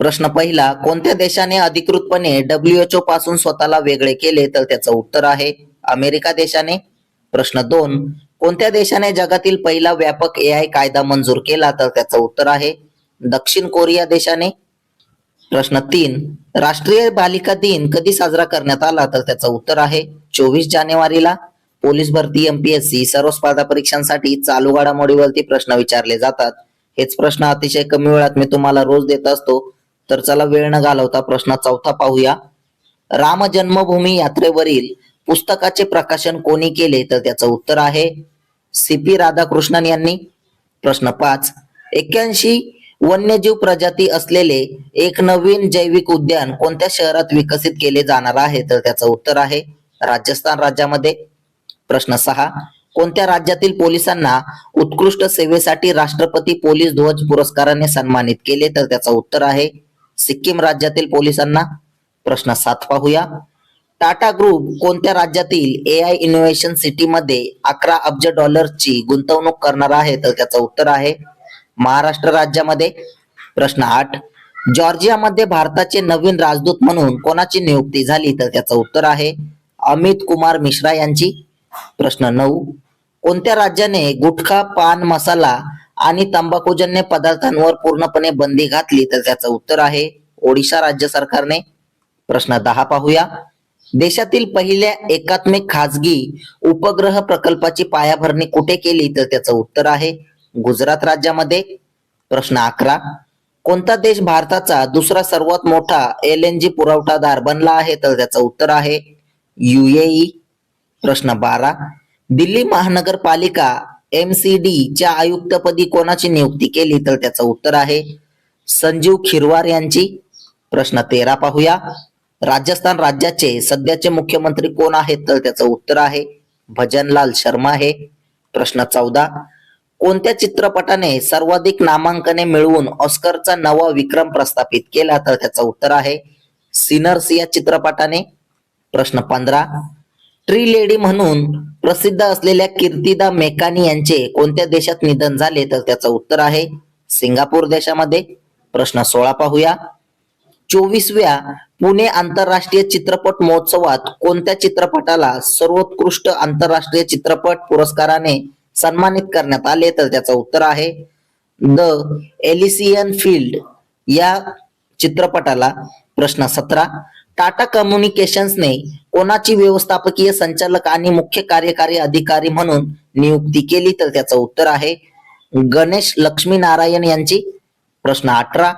प्रश्न पहिला कोणत्या देशाने अधिकृतपणे डब्ल्यूएचओ पासून स्वतःला वेगळे केले? तर त्याचं उत्तर आहे अमेरिका देशाने. प्रश्न दोन कोणत्या देशाने जगातील पहिला व्यापक ए आय कायदा मंजूर केला? तर त्याचं उत्तर आहे दक्षिण कोरिया देशाने. प्रश्न तीन राष्ट्रीय बालिका दिन कधी साजरा करण्यात आला? तर त्याचं उत्तर आहे चोवीस जानेवारीला. पोलीस भरती एमपीएससी सर्व स्पर्धा परीक्षांसाठी चालू घडामोडीवरती प्रश्न विचारले जातात. हेच प्रश्न अतिशय कमी वेळात मी तुम्हाला रोज देत असतो. तर चला वेळ न घालवता प्रश्न चौथा पाहूया. राम जन्मभूमी यात्रेवरील पुस्तकाचे प्रकाशन कोणी केले? तर त्याचं उत्तर आहे सी पी राधाकृष्णन यांनी. प्रश्न पाच. एक्क्याऐंशी वन्यजीव प्रजाती असलेले एक नवीन जैविक उद्यान कोणत्या शहरात विकसित केले जाणार आहे? तर त्याचं उत्तर आहे राजस्थान राज्यामध्ये. प्रश्न सहा. कोणत्या राज्यातील पोलिसांना उत्कृष्ट सेवेसाठी राष्ट्रपती पोलीस ध्वज पुरस्काराने सन्मानित केले? तर त्याचं उत्तर आहे सिक्कीम राज्यातील पोलिसांना प्रश्न सात पाहूया. टाटा ग्रुप कोणत्या राज्यातील ए आय इनोव्हेशन सिटी मध्ये अकरा अब्ज डॉलरची गुंतवणूक करणार आहे? तर त्याचं उत्तर आहे महाराष्ट्र राज्यामध्ये. प्रश्न आठ. जॉर्जियामध्ये भारताचे नवीन राजदूत म्हणून कोणाची नियुक्ती झाली? तर त्याचं उत्तर आहे अमित कुमार मिश्रा यांची. प्रश्न नऊ. कोणत्या राज्याने गुटखा पान मसाला आणि तंबाखूजन्य पदार्थांवर पूर्णपणे बंदी घातली तर त्याचं उत्तर आहे ओडिशा राज्य सरकारने. प्रश्न दहा पाहूया. देशातील पहिल्या एकात्मिक खाजगी उपग्रह प्रकल्पाची पायाभरणी कुठे केली तर त्याचं उत्तर आहे गुजरात राज्यामध्ये. प्रश्न अकरा. कोणता देश भारताचा दुसरा सर्वात मोठा एल एन जी पुरवठादार बनला आहे तर त्याचं उत्तर आहे युएई प्रश्न बारा. दिल्ली महानगरपालिका एमसीडी च्या आयुक्तपदी कोणाची नियुक्ती केली तर त्याचं उत्तर आहे संजीव खिरवार यांची. प्रश्न तेरा पाहूया. राजस्थान राज्याचे सध्याचे मुख्यमंत्री कोण आहेत तर त्याचं उत्तर आहे भजनलाल शर्मा हे प्रश्न चौदा. कोणत्या चित्रपटाने सर्वाधिक नामांकने मिळवून ऑस्करचा नवा विक्रम प्रस्थापित केला तर त्याचं उत्तर आहे सिनर्स या चित्रपटाने. प्रश्न पंधरा. ट्री लेडी म्हणून प्रसिद्ध असलेल्या कीर्तिदा मेकानी यांचे कोणत्या देशात निधन झाले तर त्याचं उत्तर आहे सिंगापूर देशामध्ये. प्रश्न सोळा पाहूया. चोवीसव्या पुणे आंतरराष्ट्रीय चित्रपट महोत्सवात कोणत्या चित्रपटाला सर्वोत्कृष्ट आंतरराष्ट्रीय चित्रपट पुरस्काराने सन्मानित करण्यात आले तर त्याचं उत्तर आहे द एलिसियन फील्ड. या चित्रपटाला प्रश्न सतरा. टाटा कम्युनिकेशन्सने कोणाची व्यवस्थापकीय संचालक आणि मुख्य कार्यकारी अधिकारी म्हणून नियुक्ती केली तर त्याचं उत्तर आहे गणेश लक्ष्मीनारायण यांची. प्रश्न अठरा.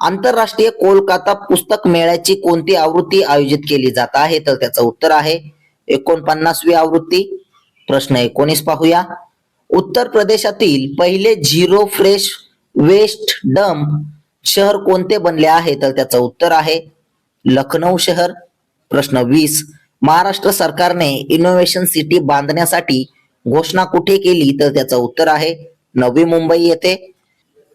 आंतरराष्ट्रीय कोलकाता पुस्तक मेळ्याची कोणती आवृत्ती आयोजित केली जात आहे तर त्याचं उत्तर आहे एकोणपन्नासवी आवृत्ती. प्रश्न एकोणीस पाहूया. उत्तर प्रदेशातील पहिले झिरो फ्रेश वेस्ट डंप शहर कोणते बनले आहे तर त्याचं उत्तर आहे लखनौ शहर. प्रश्न वीस. महाराष्ट्र सरकारने इनोव्हेशन सिटी बांधण्यासाठी घोषणा कुठे केली तर त्याचं उत्तर आहे नवी मुंबई येथे.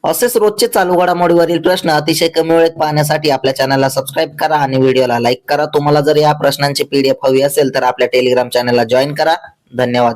असेच रोजचे चालू घडामोडीवरील प्रश्न अतिशय कमी वेळेत पाहण्यासाठी आपल्या चॅनलला सबस्क्राईब करा आणि व्हिडिओला लाईक करा. तुम्हाला जर या प्रश्नांची पीडीएफ हवी असेल तर आपल्या टेलिग्राम चॅनलला जॉईन करा. धन्यवाद.